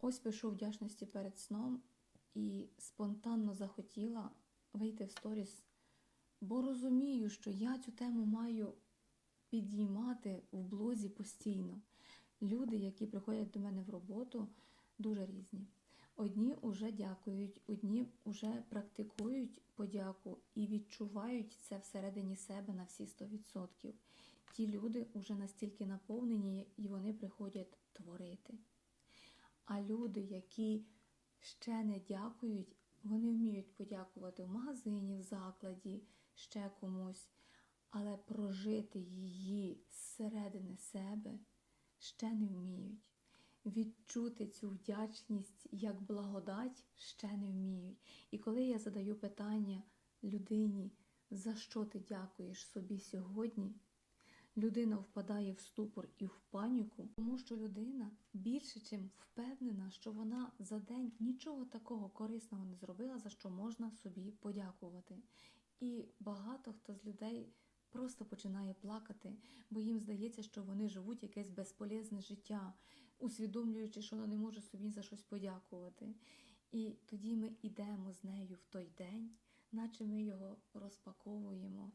Ось пишу вдячності перед сном і спонтанно захотіла вийти в сторіс, бо розумію, що я цю тему маю підіймати в блозі постійно. Люди, які приходять до мене в роботу, дуже різні. Одні вже дякують, одні вже практикують подяку і відчувають це всередині себе на всі 100%. Ті люди вже настільки наповнені і вони приходять творити. А люди, які ще не дякують, вони вміють подякувати в магазині, в закладі, ще комусь, але прожити її зсередини себе ще не вміють. Відчути цю вдячність як благодать ще не вміють. І коли я задаю питання людині, за що ти дякуєш собі сьогодні, людина впадає в ступор і в паніку, тому що людина більше чим впевнена, що вона за день нічого такого корисного не зробила, за що можна собі подякувати. І багато хто з людей просто починає плакати, бо їм здається, що вони живуть якесь безполезне життя, усвідомлюючи, що вона не може собі за щось подякувати. І тоді ми йдемо з нею в той день, наче ми його розпаковуємо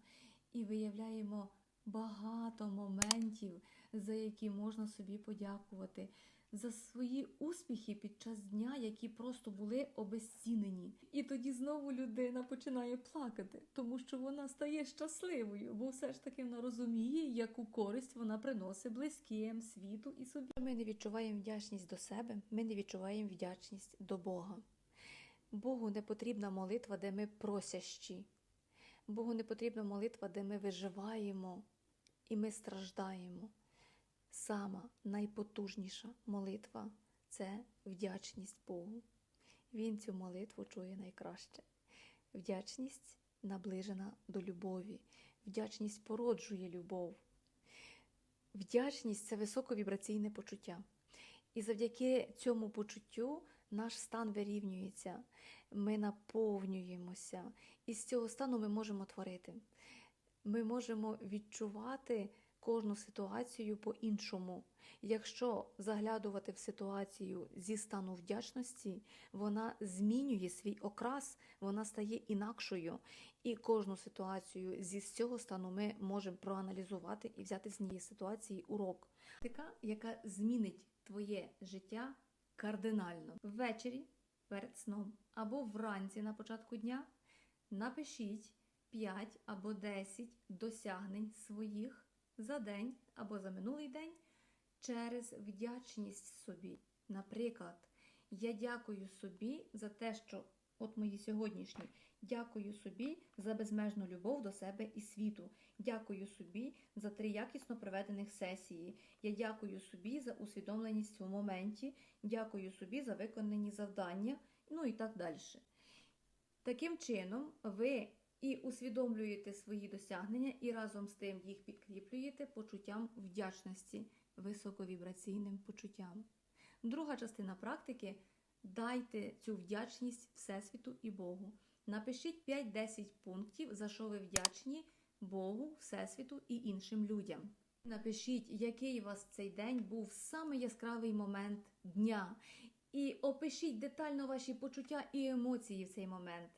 і виявляємо багато моментів, за які можна собі подякувати, за свої успіхи під час дня, які просто були обезцінені. І тоді знову людина починає плакати, тому що вона стає щасливою, бо все ж таки вона розуміє, яку користь вона приносить близьким, світу і собі. Ми не відчуваємо вдячність до себе, ми не відчуваємо вдячність до Бога. Богу не потрібна молитва, де ми просящі. Богу не потрібна молитва, де ми виживаємо і ми страждаємо. Сама найпотужніша молитва це вдячність Богу. Він цю молитву чує найкраще. Вдячність наближена до любові, вдячність породжує любов. Вдячність це високовібраційне почуття. І завдяки цьому почуттю наш стан вирівнюється, ми наповнюємося, і з цього стану ми можемо творити. Ми можемо відчувати кожну ситуацію по-іншому. Якщо заглядувати в ситуацію зі стану вдячності, вона змінює свій окрас, вона стає інакшою. І кожну ситуацію зі цього стану ми можемо проаналізувати і взяти з нієї ситуації урок. Така, яка змінить твоє життя кардинально. Ввечері перед сном або вранці на початку дня напишіть 5 або 10 досягнень своїх за день або за минулий день через вдячність собі. Наприклад, я дякую собі за те, що от мої сьогоднішні. Дякую собі за безмежну любов до себе і світу. Дякую собі за три якісно проведених сесії. Я дякую собі за усвідомленість у моменті. Дякую собі за виконані завдання, ну і так далі. Таким чином, ви і усвідомлюєте свої досягнення, і разом з тим їх підкріплюєте почуттям вдячності, високовібраційним почуттям. Друга частина практики дайте цю вдячність Всесвіту і Богу. Напишіть 5-10 пунктів, за що ви вдячні Богу, Всесвіту і іншим людям. Напишіть, який у вас цей день був саме яскравий момент дня. І опишіть детально ваші почуття і емоції в цей момент.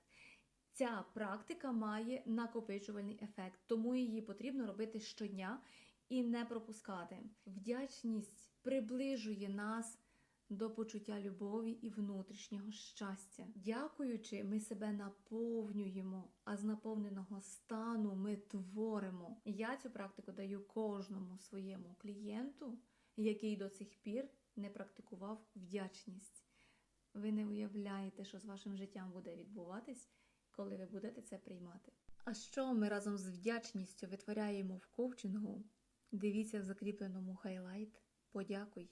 Ця практика має накопичувальний ефект, тому її потрібно робити щодня і не пропускати. Вдячність приближує нас до почуття любові і внутрішнього щастя. Дякуючи, ми себе наповнюємо, а з наповненого стану ми творимо. Я цю практику даю кожному своєму клієнту, який до цих пір не практикував вдячність. Ви не уявляєте, що з вашим життям буде відбуватись, коли ви будете це приймати. А що ми разом з вдячністю витворяємо в коучингу? Дивіться в закріпленому хайлайт. Подякуй.